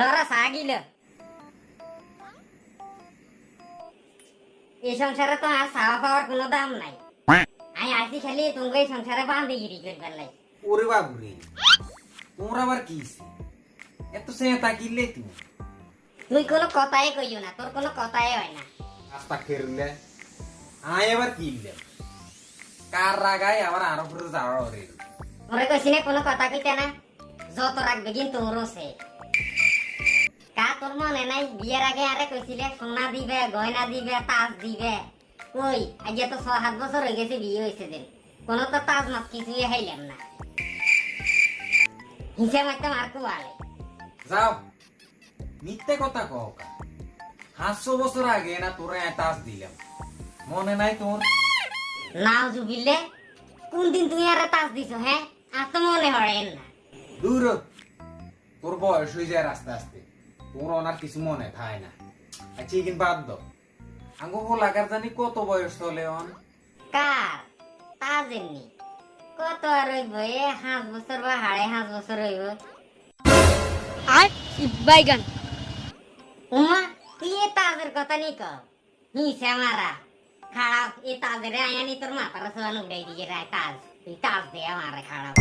ধরা সাগিল। এই সংসারে তো আর সাওয়া পাওয়ার কোনো দাম নাই। আমি আসি খালি তোমাকে এই সংসারে বান্ধে গিরি করবার লাই ওরে বাবু রে তোমরা আবার কি? এত সেতা কিনলে তুমি? তুই কোনো কথাই কইও না তোর কোনো কথাই হয় না। রাস্তা ফেরলে আয় এবার কিনলে কার রাগায় আবার আরও করে যাওয়ার ওরে মোরে কইছি না কোনো কথা কইতে না। যত রাখবে কিন্তু তোরও সে। কা তোর মনে নাই বিয়ের আগে আরে কইছিলে সোনা দিবে গয়না দিবে তাজ দিবে। কই আজ তো ছ সাত বছর হয়ে গেছে বিয়ে হয়েছে দিন কোনো তো তাজ মাছ কিছুই হাইলাম না। হিসেব একটা মার্কু আলে যাও মিথ্যে কথা কও পাঁচশো বছর আগে না তোরা এতাস দিলাম। মনে নাই তোর নাও জুবিলে কোন দিন তুমি আরে তাজ দিছো হ্যাঁ আর তো মনে হড়েন না। দূর তোর বয়স হয়ে যায় আস্তে আস্তে তোর ওনার কিছু মনে থাকে না। আচ্ছা কিন্তু বাদ দাও। আঙ্গো লাগার জানি কত বয়স চলে অন? কার? তাজ এমনি কত আর হইব? এ হাঁস বছর বা হাড়ে হাঁস বছর হইব। আর বাইগান। উমা তুই এ তাজের কথা নি কর হিসে মারা খারাপ এ তাজের আয়ানি তোর মাথার সোয়ান উড়াই দিয়ে রায় তাজ। তুই তাজ দে আমারে খারাপ